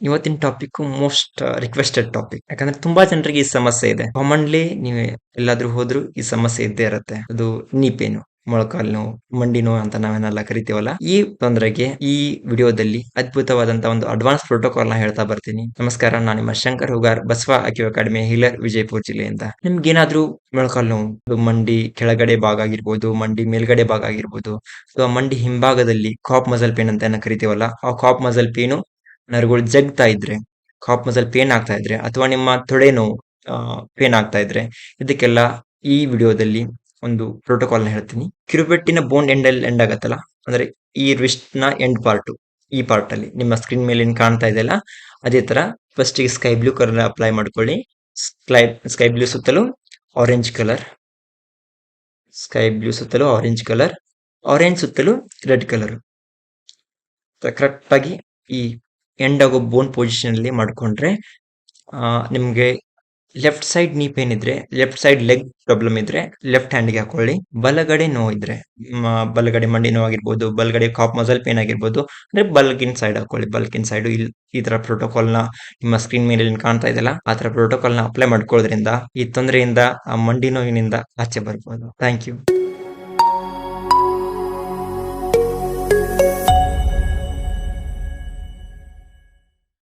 ಇವತ್ತಿನ topic most requested topic ಯಾಕಂದ್ರೆ ತುಂಬಾ ಜನರಿಗೆ ಈ ಸಮಸ್ಯೆ ಇದೆ. ಕಾಮನ್ಲಿ ನೀವು ಎಲ್ಲಾದ್ರೂ ಹೋದ್ರು ಈ ಸಮಸ್ಯೆ ಇದ್ದೇ ಇರುತ್ತೆ. ಅದು ನೀ ಪೇನು ಮೊಳಕಾಲ್ ನೋವು ಮಂಡಿ ನೋವು ಅಂತ ನಾವೇನೆಲ್ಲ ಕರಿತೀವಲ್ಲ? ಈ ತೊಂದರೆಗೆ ಈ ವಿಡಿಯೋದಲ್ಲಿ ಅದ್ಭುತವಾದಂತಹ ಒಂದು ಅಡ್ವಾನ್ಸ್ ಪ್ರೋಟೋಕಾಲ್ನ ಹೇಳ್ತಾ ಬರ್ತೀನಿ. ನಮಸ್ಕಾರ, ನಾನು ನಿಮ್ಮ Shankar Hugar, Basava acu academy healer Vijayapura ಜಿಲ್ಲೆಯಿಂದ ನಿಮ್ಗೆ ಏನಾದ್ರೂ ಮೊಳಕಾಲ್ ನೋವು ಮಂಡಿ ಕೆಳಗಡೆ ಭಾಗ ಆಗಿರ್ಬೋದು, ಮಂಡಿ ಮೇಲ್ಗಡೆ ಭಾಗ ಆಗಿರ್ಬೋದು, ಅಥವಾ ಮಂಡಿ ಹಿಂಭಾಗದಲ್ಲಿ ಕಾಪ್ ಮಸಲ್ ಪೇನ್ ಅಂತ ಏನ ಕರಿತೀವಲ್ಲ, ಆ ಕಾಪ್ ಮಸಲ್ ಪೇನು ನರಗಳು ಜಗ್ತಾ ಇದ್ರೆ ಕಾಪ್ ಮಸಲ್ ಪೇನ್ ಆಗ್ತಾ ಇದ್ರೆ, ಅಥವಾ ನಿಮ್ಮ ತೊಡೆ ನೋವು ಪೇನ್ ಆಗ್ತಾ ಇದ್ರೆ, ಇದಕ್ಕೆಲ್ಲ ಈ ವಿಡಿಯೋದಲ್ಲಿ ಒಂದು ಪ್ರೋಟೋಕಾಲ್ನ ಹೇಳ್ತೀನಿ. ಕಿರುಪೆಟ್ಟಿನ ಬೋನ್ ಎಂಡ್ ಅಲ್ಲಿ ಎಂಡ್ ಆಗತ್ತಲ್ಲ? ಅಂದ್ರೆ ಈ ರಿಸ್ಟ್ನ ಎಂಡ್ ಪಾರ್ಟ್ ಈ ಪಾರ್ಟ್ ಅಲ್ಲಿ. ನಿಮ್ಮ ಸ್ಕ್ರೀನ್ ಮೇಲೆ ಏನ್ ಕಾಣ್ತಾ ಇದೆಯಲ್ಲ ಅದೇ ತರ ಫಸ್ಟ್ಗೆ ಸ್ಕೈ ಬ್ಲೂ ಕಲರ್ ಅಪ್ಲೈ ಮಾಡ್ಕೊಳ್ಳಿ. ಸ್ಕೈ ಸ್ಕೈ ಬ್ಲೂ ಸುತ್ತಲೂ ಆರೆಂಜ್ ಕಲರ್ ಸ್ಕೈ ಬ್ಲೂ ಸುತ್ತಲೂ ಆರೆಂಜ್ ಕಲರ್ ಆರೆಂಜ್ ಸುತ್ತಲೂ ರೆಡ್ ಕಲರ್ ಕರೆಕ್ಟ್ ಆಗಿ ಈ ಎಂಡ್ ಆಗೋ ಬೋನ್ ಪೊಸಿಷನ್ ಅಲ್ಲಿ ಮಾಡ್ಕೊಂಡ್ರೆ ನಿಮ್ಗೆ ಲೆಫ್ಟ್ ಸೈಡ್ ನೀ ಪೇನ್ ಇದ್ರೆ ಲೆಫ್ಟ್ ಸೈಡ್ ಲೆಗ್ ಪ್ರಾಬ್ಲಮ್ ಇದ್ರೆ ಲೆಫ್ಟ್ ಹ್ಯಾಂಡ್ಗೆ ಹಾಕೊಳ್ಳಿ. ಬಲಗಡೆ ನೋವು ಇದ್ರೆ ಬಲಗಡೆ ಮಂಡಿ ನೋ ಆಗಿರ್ಬೋದು, ಬಲಗಡೆ ಕಾಪ್ ಮಸಲ್ ಪೇನ್ ಆಗಿರ್ಬೋದು, ಅಂದ್ರೆ ಬಲ್ಗಿನ್ ಸೈಡ್ ಹಾಕೊಳ್ಳಿ. ಬಲ್ಕಿನ್ ಸೈಡ್ ಈ ತರ ಪ್ರೋಟೋಕಾಲ್ನ ನಿಮ್ಮ ಸ್ಕ್ರೀನ್ ಮೇಲೆ ಕಾಣ್ತಾ ಇದೆಲ್ಲ ಆ ತರ ಪ್ರೋಟೋಕಾಲ್ನ ಅಪ್ಲೈ ಮಾಡ್ಕೊಳ್ಳೋದ್ರಿಂದ ಈ ತೊಂದರೆಯಿಂದ, ಆ ಮಂಡಿ ನೋವಿನಿಂದ ಆಚೆ ಬರ್ಬೋದು. Thank you